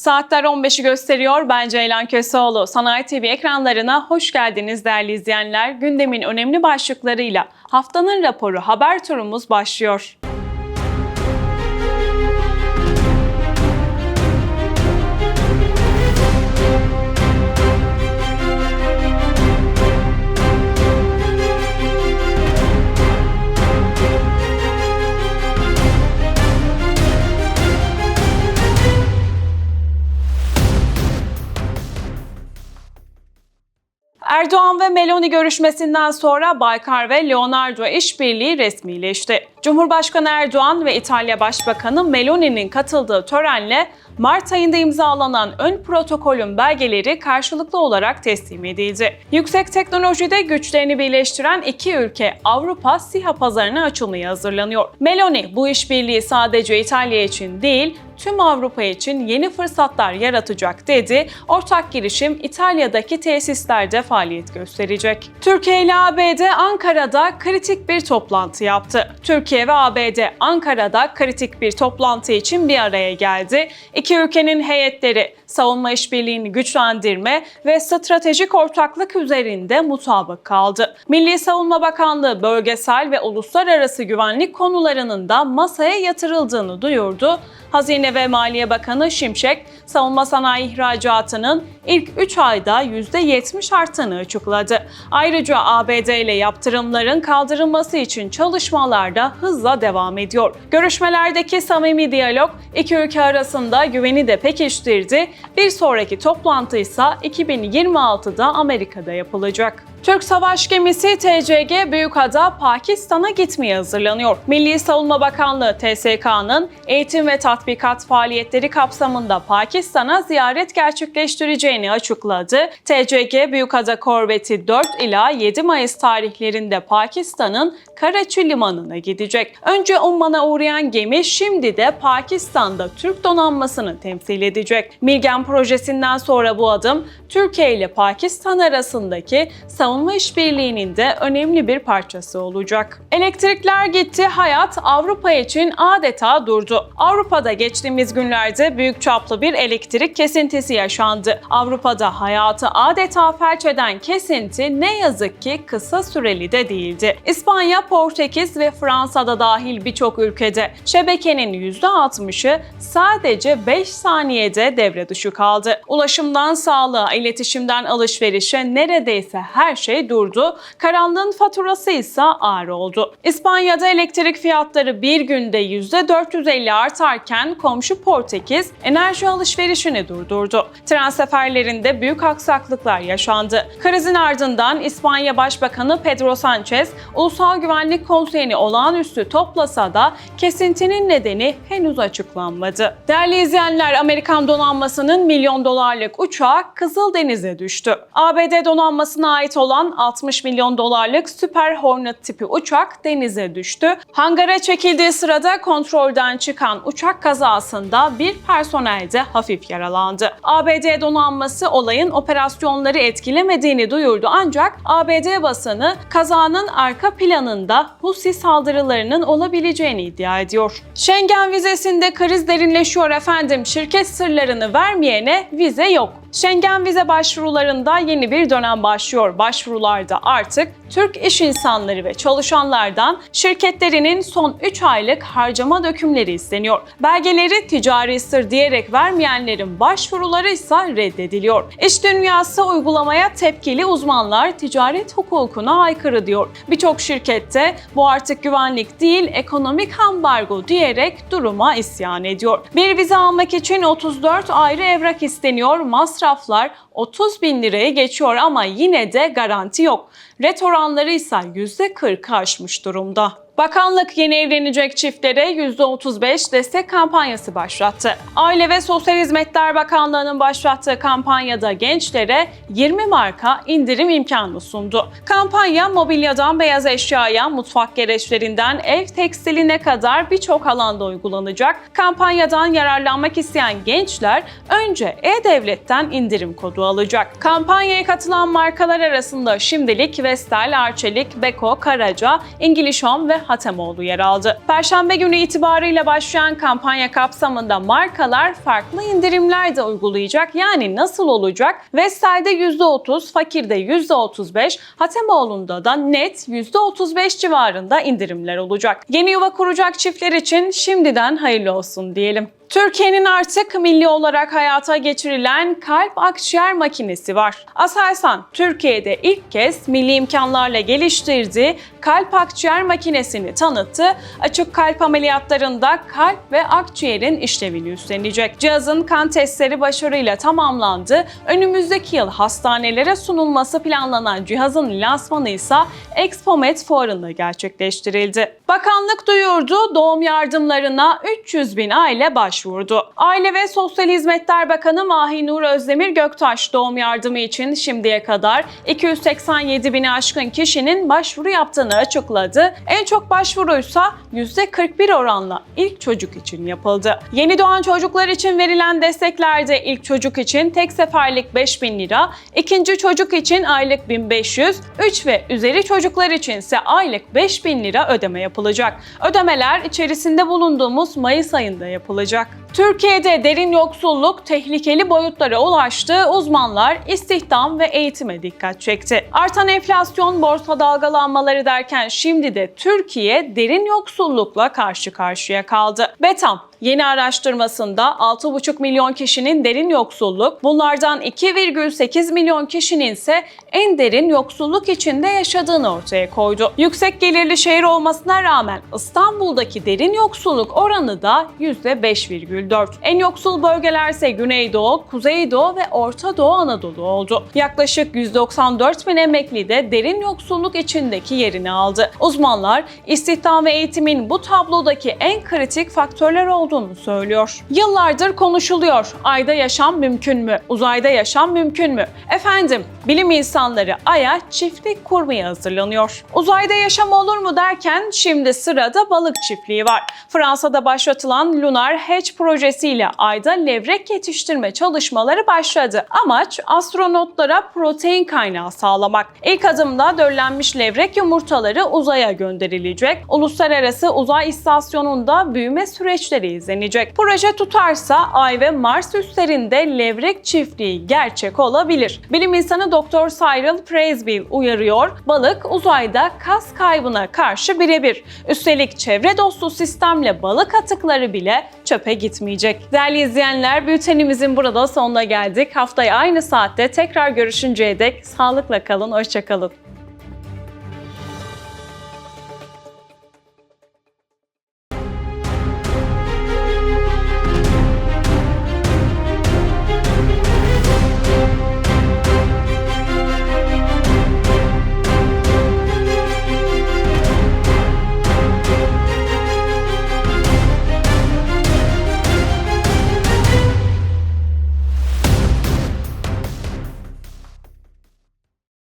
Saatler 15'i gösteriyor. Ben Ceylan Köseoğlu. Sanayi TV ekranlarına hoş geldiniz değerli izleyenler. Gündemin önemli başlıklarıyla haftanın raporu haber turumuz başlıyor. Erdoğan ve Meloni görüşmesinden sonra Baykar ve Leonardo işbirliği resmileşti. Cumhurbaşkanı Erdoğan ve İtalya Başbakanı Meloni'nin katıldığı törenle Mart ayında imzalanan ön protokolün belgeleri karşılıklı olarak teslim edildi. Yüksek teknolojide güçlerini birleştiren iki ülke Avrupa SİHA pazarına açılmaya hazırlanıyor. Meloni bu işbirliği sadece İtalya için değil, tüm Avrupa için yeni fırsatlar yaratacak dedi. Ortak girişim İtalya'daki tesislerde faaliyet gösterecek. Türkiye ile ABD Ankara'da kritik bir toplantı yaptı. Türkiye ve ABD Ankara'da kritik bir toplantı için bir araya geldi. İki ülkenin heyetleri savunma işbirliğini güçlendirme ve stratejik ortaklık üzerinde mutabık kaldı. Milli Savunma Bakanlığı bölgesel ve uluslararası güvenlik konularının da masaya yatırıldığını duyurdu. Hazine ve Maliye Bakanı Şimşek, savunma sanayi ihracatının ilk 3 ayda %70 arttığını açıkladı. Ayrıca ABD ile yaptırımların kaldırılması için çalışmalar da hızla devam ediyor. Görüşmelerdeki samimi diyalog iki ülke arasında güveni de pekiştirdi. Bir sonraki toplantı ise 2026'da Amerika'da yapılacak. Türk savaş gemisi TCG Büyükada Pakistan'a gitmeye hazırlanıyor. Milli Savunma Bakanlığı TSK'nın eğitim ve tatbikat faaliyetleri kapsamında Pakistan'a ziyaret gerçekleştireceğini açıkladı. TCG Büyükada korveti 4 ila 7 Mayıs tarihlerinde Pakistan'ın Karaçi limanına gidecek. Önce Umman'a uğrayan gemi şimdi de Pakistan'da Türk donanmasını temsil edecek. Milgen projesinden sonra bu adım Türkiye ile Pakistan arasındaki savunma işbirliğinin de önemli bir parçası olacak. Elektrikler gitti, hayat Avrupa için adeta durdu. Avrupa'da geçtiğimiz günlerde büyük çaplı bir elektrik kesintisi yaşandı. Avrupa'da hayatı adeta felç eden kesinti ne yazık ki kısa süreli de değildi. İspanya, Portekiz ve Fransa'da dahil birçok ülkede şebekenin %60'ı sadece 5 saniyede devre dışı kaldı. Ulaşımdan sağlığa, iletişimden alışverişe neredeyse her şey durdu. Karanlığın faturası ise ağır oldu. İspanya'da elektrik fiyatları bir günde %450 artarken komşu Portekiz enerji alışverişini durdurdu. Tren seferlerinde büyük aksaklıklar yaşandı. Krizin ardından İspanya Başbakanı Pedro Sanchez Ulusal Güvenlik Konseyi'ni olağanüstü toplasa da kesintinin nedeni henüz açıklanmadı. Değerli izleyenler, Amerikan donanmasının milyon dolarlık uçağı Kızıldeniz'e düştü. ABD donanmasına ait olan 60 milyon dolarlık Super Hornet tipi uçak denize düştü. Hangara çekildiği sırada kontrolden çıkan uçak kazasında bir personel de hafif yaralandı. ABD donanması olayın operasyonları etkilemediğini duyurdu ancak ABD basını kazanın arka planında Husi saldırılarının olabileceğini iddia ediyor. Schengen vizesinde kriz derinleşiyor efendim. Şirket sırlarını vermeyene vize yok. Schengen vize başvurularında yeni bir dönem başlıyor. Başvurularda artık Türk iş insanları ve çalışanlardan şirketlerinin son 3 aylık harcama dökümleri isteniyor. Belgeleri ticari sır diyerek vermeyenlerin başvuruları ise reddediliyor. İş dünyası uygulamaya tepkili uzmanlar ticaret hukukuna aykırı diyor. Birçok şirkette bu artık güvenlik değil ekonomik ambargo diyerek duruma isyan ediyor. Bir vize almak için 34 ayrı evrak isteniyor. Masraflar 30 bin liraya geçiyor ama yine de garanti yok. Ret oranları ise %40'ı aşmış durumda. Bakanlık yeni evlenecek çiftlere %35 destek kampanyası başlattı. Aile ve Sosyal Hizmetler Bakanlığı'nın başlattığı kampanyada gençlere 20 marka indirim imkanı sundu. Kampanya mobilyadan beyaz eşyaya, mutfak gereçlerinden ev tekstiline kadar birçok alanda uygulanacak. Kampanyadan yararlanmak isteyen gençler önce E-Devlet'ten indirim kodu alacak. Kampanyaya katılan markalar arasında şimdilik Vestel, Arçelik, Beko, Karaca, İngiliz Home ve Hatemoğlu yer aldı. Perşembe günü itibarıyla başlayan kampanya kapsamında markalar farklı indirimler de uygulayacak. Yani nasıl olacak? Vestel'de %30, Fakir'de %35, Hatemoğlu'nda da net %35 civarında indirimler olacak. Yeni yuva kuracak çiftler için şimdiden hayırlı olsun diyelim. Türkiye'nin artık milli olarak hayata geçirilen kalp akciğer makinesi var. Aselsan Türkiye'de ilk kez milli imkanlarla geliştirdiği kalp akciğer makinesini tanıttı. Açık kalp ameliyatlarında kalp ve akciğerin işlevini üstlenecek. Cihazın kan testleri başarıyla tamamlandı. Önümüzdeki yıl hastanelere sunulması planlanan cihazın lansmanı ise Expomet fuarında gerçekleştirildi. Bakanlık duyurdu doğum yardımlarına 300 bin aile başvurdu. Aile ve Sosyal Hizmetler Bakanı Mahinur Özdemir Göktaş doğum yardımı için şimdiye kadar 287 bini aşkın kişinin başvuru yaptığını açıkladı. En çok başvuruysa %41 oranla ilk çocuk için yapıldı. Yeni doğan çocuklar için verilen desteklerde ilk çocuk için tek seferlik 5000 lira, ikinci çocuk için aylık 1500, 3 ve üzeri çocuklar için ise aylık 5000 lira ödeme yapılacak. Ödemeler içerisinde bulunduğumuz Mayıs ayında yapılacak. back. Türkiye'de derin yoksulluk tehlikeli boyutlara ulaştı. Uzmanlar istihdam ve eğitime dikkat çekti. Artan enflasyon, borsa dalgalanmaları derken şimdi de Türkiye derin yoksullukla karşı karşıya kaldı. Betam Yeni araştırmasında 6,5 milyon kişinin derin yoksulluk, bunlardan 2,8 milyon kişinin ise en derin yoksulluk içinde yaşadığını ortaya koydu. Yüksek gelirli şehir olmasına rağmen İstanbul'daki derin yoksulluk oranı da %5,4. En yoksul bölgeler ise Güneydoğu, Kuzeydoğu ve Orta Doğu Anadolu oldu. Yaklaşık 194 bin emekli de derin yoksulluk içindeki yerini aldı. Uzmanlar istihdam ve eğitimin bu tablodaki en kritik faktörler olduğunu söylüyor. Yıllardır konuşuluyor. Ayda yaşam mümkün mü? Uzayda yaşam mümkün mü? Efendim, bilim insanları Ay'a çiftlik kurmaya hazırlanıyor. Uzayda yaşam olur mu derken şimdi sırada balık çiftliği var. Fransa'da başlatılan Lunar Hatch projesiyle Ay'da levrek yetiştirme çalışmaları başladı. Amaç astronotlara protein kaynağı sağlamak. İlk adımda döllenmiş levrek yumurtaları uzaya gönderilecek. Uluslararası Uzay İstasyonu'nda büyüme süreçleri izlenecek. Proje tutarsa Ay ve Mars üstlerinde levrek çiftliği gerçek olabilir. Bilim insanı Dr. Cyril Praiseville uyarıyor. Balık uzayda kas kaybına karşı birebir. Üstelik çevre dostu sistemle balık atıkları bile çöpe gitmeyecek. Değerli izleyenler, bültenimizin burada sonuna geldik. Haftaya aynı saatte tekrar görüşünceye dek sağlıkla kalın, hoşçakalın.